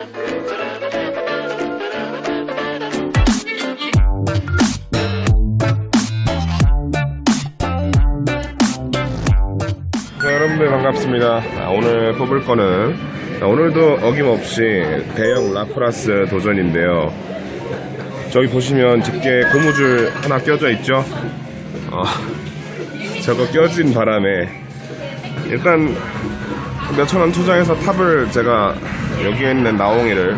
자, 여러분들 반갑습니다. 자, 오늘 뽑을 거는 자, 오늘도 어김없이 대형 라프라스 도전인데요. 저기 보시면 집게 고무줄 하나 껴져 있죠? 어, 저거 껴진 바람에 일단 몇천 원 투자해서 탑을 제가 여기에 있는 나옹이를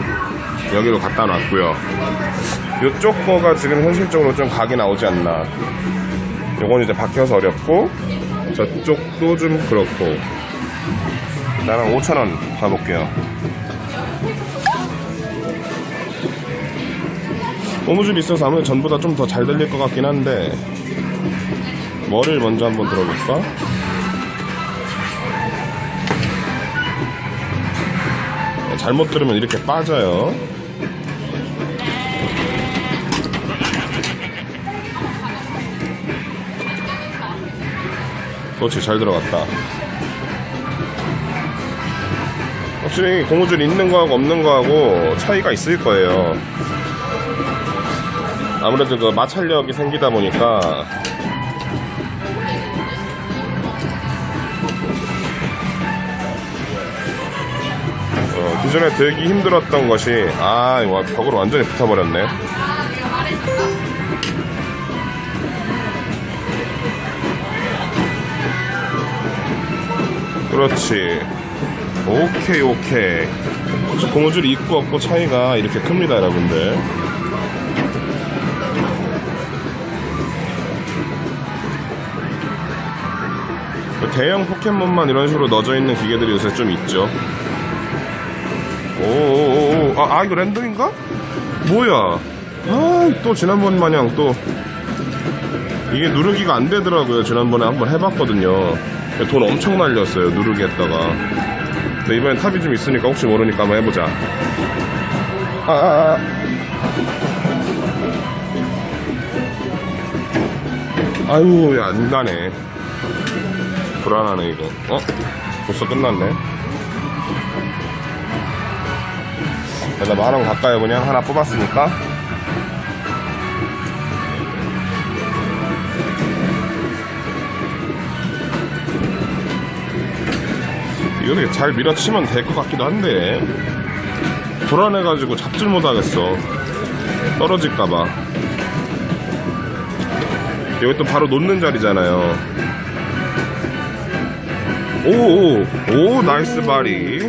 여기로 갖다 놨고요. 이쪽 거가 지금 현실적으로 좀 각이 나오지 않나. 요건 이제 박혀서 어렵고 저쪽도 좀 그렇고 나랑 5천원 가볼게요 고무줄이 있어서 아무래도 전보다 좀 더 잘 들릴 것 같긴 한데 머리를 먼저 한번 들어볼까? 잘못 들으면 이렇게 빠져요. 그렇지 잘 들어갔다. 확실히 고무줄 있는 거하고 없는 거하고 차이가 있을 거예요. 아무래도 그 마찰력이 생기다 보니까 기존에 들기 힘들었던 것이 아 벽으로 완전히 붙어버렸네 그렇지. 오케이, 오케이. 고무줄이 있고 없고 차이가 이렇게 큽니다, 여러분들. 대형 포켓몬만 이런 식으로 넣어져 있는 기계들이 요새 좀 있죠. 오오오, 아, 아, 이거 랜덤인가? 뭐야? 아, 또 지난번 마냥 또 이게 누르기가 안 되더라고요. 지난번에 한번 해봤거든요. 돈 엄청 날렸어요. 누르기 했다가. 근데 이번엔 탑이 좀 있으니까 혹시 모르니까 한번 해보자. 아, 아, 아. 아유, 야, 안 가네. 불안하네, 이거. 어? 벌써 끝났네. 나 만원 가까이 그냥 하나 뽑았으니까. 이거 잘 밀어치면 될 것 같기도 한데 불안해가지고 잡질 못하겠어. 떨어질까봐. 여기 또 바로 놓는 자리잖아요. 오오 오 나이스 바리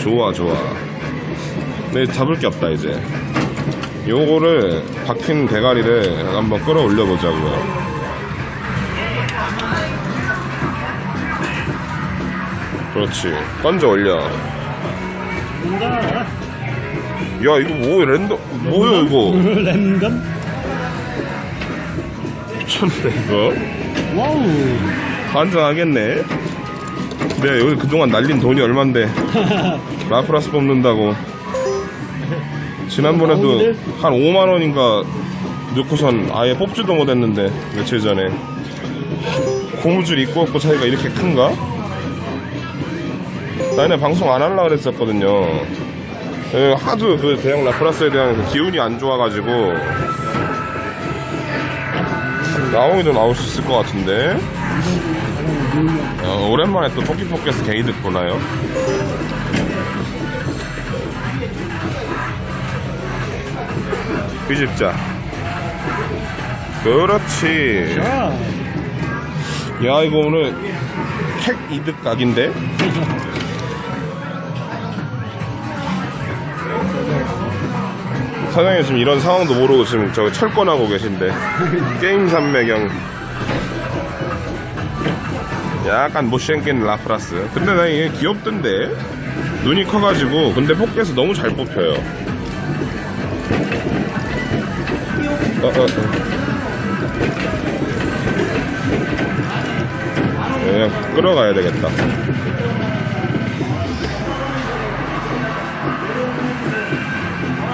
좋아 좋아 네 잡을 게 없다 이제. 요거를 박힌 대가리를 한번 끌어올려 보자고요. 그렇지. 건져 올려. 야 이거 뭐 랜덤 뭐야 이거? 랜덤? 미쳤네 이거. 와우. 환장하겠네. 내가 여기 그동안 날린 돈이 얼만데. 라프라스 뽑는다고 지난번에도 한 5만 원인가 넣고선 아예 뽑지도 못했는데 며칠 전에 고무줄 있고 없고 차이가 이렇게 큰가? 나 옛날 방송 안 하려고 그랬었거든요 예, 하도 그 대형 라프라스에 대한 그 기운이 안 좋아가지고 나오기도 나올 수 있을 것 같은데 어, 오랜만에 또 토끼포켓스 게이드 보나요? 뒤집자. 그렇지. 야. 야 이거 오늘 캣 이득 각인데? 사장님 지금 이런 상황도 모르고 지금 저 철권하고 계신데. 게임 산매경. 약간 못생긴 라프라스. 근데 나 이게 귀엽던데? 눈이 커가지고. 근데 포켓에서 너무 잘 뽑혀요 어, 어, 어. 그냥 끌어가야 되겠다.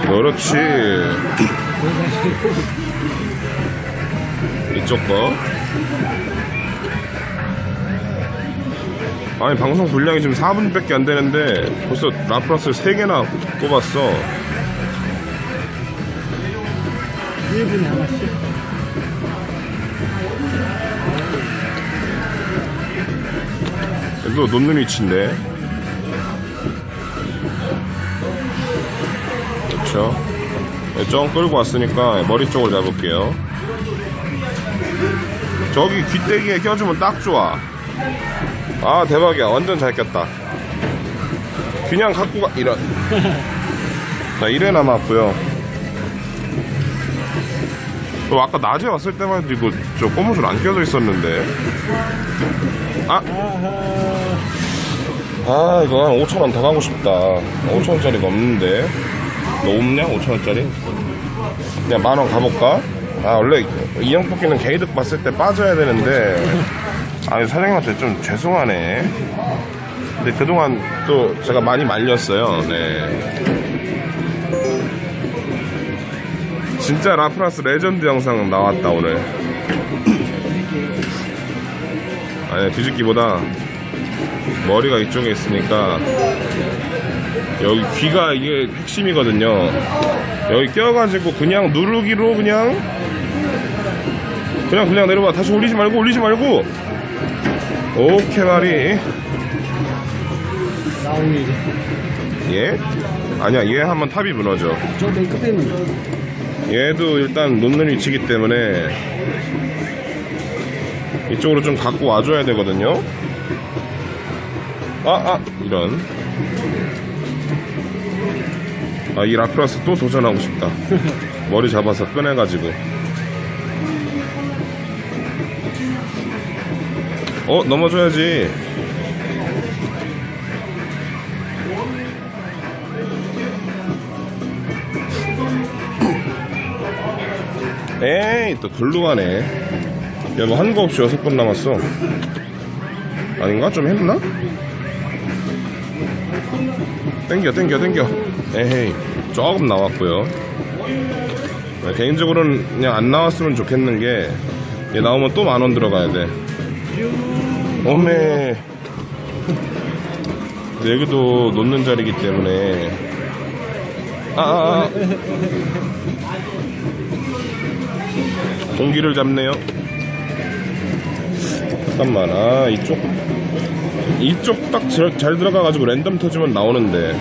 그렇지. 이쪽 거. 아니 방송 분량이 지금 4분밖에 안 되는데 벌써 라프라스 3개나 뽑았어 1분에 하나씩. 또 놓는 위치인데. 그렇죠 네, 좀 끌고 왔으니까 머리 쪽을 잡을게요. 저기 귀때기에 껴주면 딱 좋아. 아 대박이야. 완전 잘 꼈다. 그냥 갖고 가 이런. 자 1회 남았고요 또 아까 낮에 왔을 때만 해도 이거 저 고무줄 안 껴져 있었는데. 아. 아 이거 한 5천원 더 가고 싶다. 5천원짜리가 없는데. 너 없냐? 5천원짜리? 그냥 만원 가볼까? 아 원래 인형 뽑기는 개이득 봤을 때 빠져야 되는데. 아니 사장님한테 좀 죄송하네. 근데 그동안 또 제가 많이 말렸어요. 네 진짜 라프라스 레전드 영상 나왔다 오늘 아니 뒤집기보다 머리가 이쪽에 있으니까 여기 귀가 이게 핵심이거든요. 여기 껴가지고 그냥 누르기로 그냥 그냥 그냥 내려봐. 다시 올리지 말고 올리지 말고. 오케이 말이 나오니. 예? 아니야 얘 한번 탑이 무너져. 저 맨 끝에는. 얘도 일단 놓는 위치이기 때문에 이쪽으로 좀 갖고 와줘야 되거든요. 아, 아, 이런. 아, 이 라프라스 또 도전하고 싶다. 머리 잡아서 꺼내가지고. 어, 넘어져야지. 에이, 또 글로 가네. 야, 뭐한거 없이 여섯 번 남았어. 아닌가? 좀 했나? 땡겨, 땡겨, 땡겨. 에헤이, 조금 나왔고요. 네, 개인적으로는 그냥 안 나왔으면 좋겠는 게, 얘 나오면 또 만 원 들어가야 돼. 어메. 여기도 놓는 자리이기 때문에. 아, 아, 아. 공기를 잡네요. 잠깐만, 아, 이쪽. 이쪽 딱 잘 들어가가지고 랜덤 터지면 나오는데.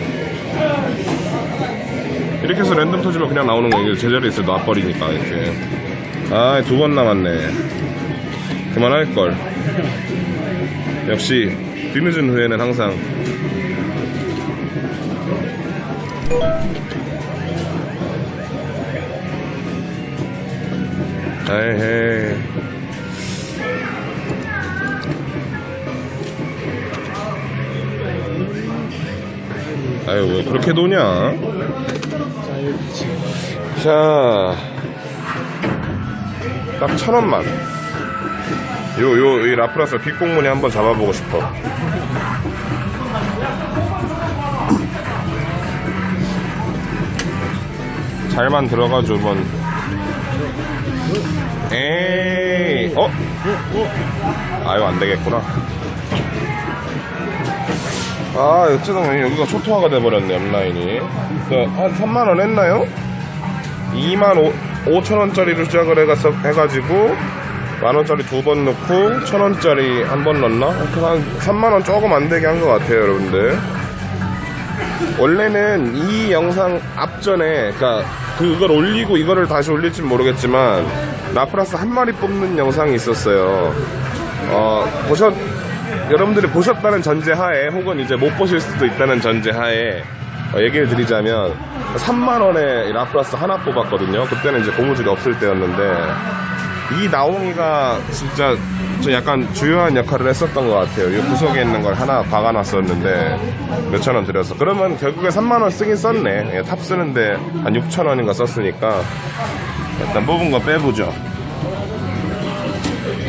이렇게 해서 랜덤 터지면 그냥 나오는 거예요. 제자리에 있어 놔버리니까, 이렇게. 아, 두 번 남았네. 그만할걸. 역시, 뒤늦은 후에는 항상. 에헤이. 아유, 왜 그렇게 도냐? 자, 딱 천 원만. 요, 요, 이 라프라스 뒷공무니 한번 잡아보고 싶어. 잘만 들어가주면. 에이, 어? 아유, 안 되겠구나. 아, 어쩌다 여기가 초토화가 돼버렸네, 옆라인이. 그, 한 3만원 했나요? 2만 5, 천 원짜리로 시작을 해가서, 해가지고 만원짜리 두 번 넣고 천 원짜리 한 번 넣나? 한 3만 원 조금 안 되게 한 것 같아요, 여러분들. 원래는 이 영상 앞전에, 그니까 그걸 올리고 이거를 다시 올릴지 모르겠지만 라프라스 한 마리 뽑는 영상이 있었어요. 어, 보셨, 여러분들이 보셨다는 전제하에 혹은 이제 못 보실 수도 있다는 전제하에 어, 얘기를 드리자면 3만 원에 라프라스 하나 뽑았거든요. 그때는 이제 고무줄이 없을 때였는데 이 나옹이가 진짜 좀 약간 주요한 역할을 했었던 것 같아요. 이 구석에 있는 걸 하나 박아놨었는데 몇천 원 들여서 그러면 결국에 3만 원 쓰긴 썼네. 예, 탑 쓰는데 한 6천 원인가 썼으니까 일단 뽑은 거 빼보죠.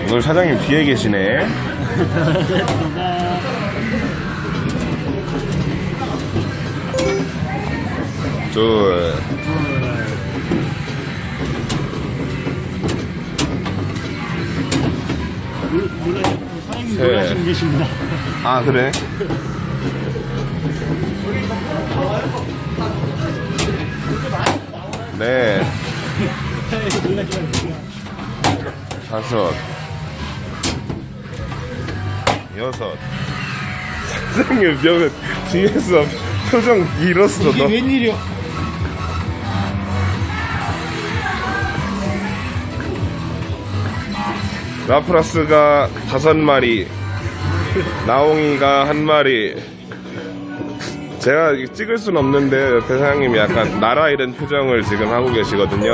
오늘 사장님 뒤에 계시네. 둘, 노래, 사장님 셋. 노래하시고 계십니다. 아 그래? 네 다섯 여섯 사장님 여기 뒤에서 표정 잃었어 이게 너 웬일이야? 라프라스가 다섯 마리, 나옹이가 한 마리. 제가 찍을 순 없는데 옆에 사장님이 약간 나라 잃은 표정을 지금 하고 계시거든요.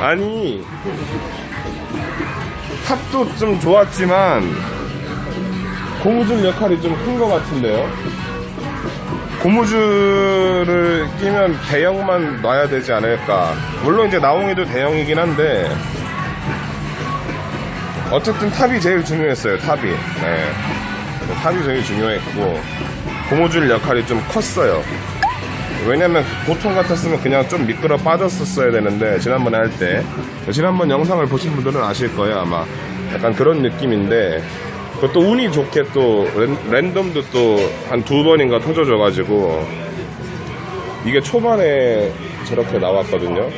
아니 탑도 좀 좋았지만 고무줄 역할이 좀 큰 것 같은데요. 고무줄을 끼면 대형만 놔야 되지 않을까. 물론 이제 나옹이도 대형이긴 한데 어쨌든 탑이 제일 중요했어요. 탑이. 네. 탑이 제일 중요했고 고무줄 역할이 좀 컸어요. 왜냐면 보통 같았으면 그냥 좀 미끄러 빠졌었어야 되는데 지난번에 할 때 지난번 영상을 보신 분들은 아실 거예요 아마 약간 그런 느낌인데 그것도 운이 좋게 또 랜, 덤도 또 한 두 번인가 터져져가지고 이게 초반에 저렇게 나왔거든요.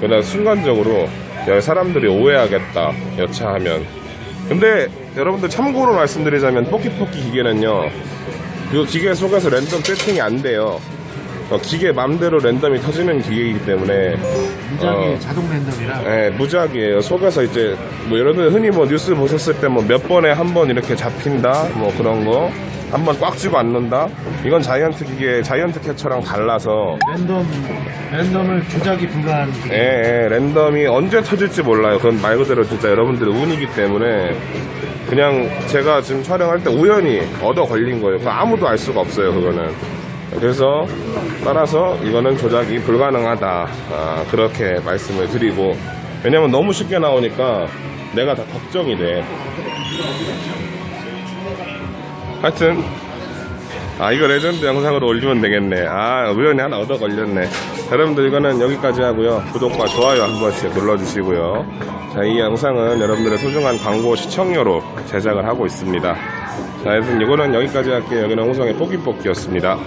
그래서 순간적으로 야, 사람들이 오해하겠다 여차하면. 근데 여러분들 참고로 말씀드리자면 포키포키 기계는요 그 기계 속에서 랜덤 세팅이 안 돼요 어, 기계 맘대로 랜덤이 터지는 기계이기 때문에 무작위 어, 자동 랜덤이라 예, 무작위예요. 속에서 이제 뭐 여러분 흔히 뭐 뉴스 보셨을 때 뭐 몇 번에 한 번 이렇게 잡힌다 뭐 그런 거 한 번 꽉 쥐고 안 넣는다 이건 자이언트 기계 자이언트 캐처랑 달라서 랜덤 랜덤을 조작이 불가한 기계. 예, 예, 랜덤이 언제 터질지 몰라요. 그건 말 그대로 진짜 여러분들의 운이기 때문에 그냥 제가 지금 촬영할 때 우연히 얻어 걸린 거예요. 그거 아무도 알 수가 없어요. 그거는. 그래서 따라서 이거는 조작이 불가능하다. 아, 그렇게 말씀을 드리고. 왜냐면 너무 쉽게 나오니까 내가 다 걱정이 돼. 하여튼 아 이거 레전드 영상으로 올리면 되겠네. 아 우연히 하나 얻어 걸렸네. 여러분들 이거는 여기까지 하고요. 구독과 좋아요 한 번씩 눌러주시고요. 자 이 영상은 여러분들의 소중한 광고 시청료로 제작을 하고 있습니다. 자 하여튼 이거는 여기까지 할게요. 여기는 홍성의 뽀기뽀기였습니다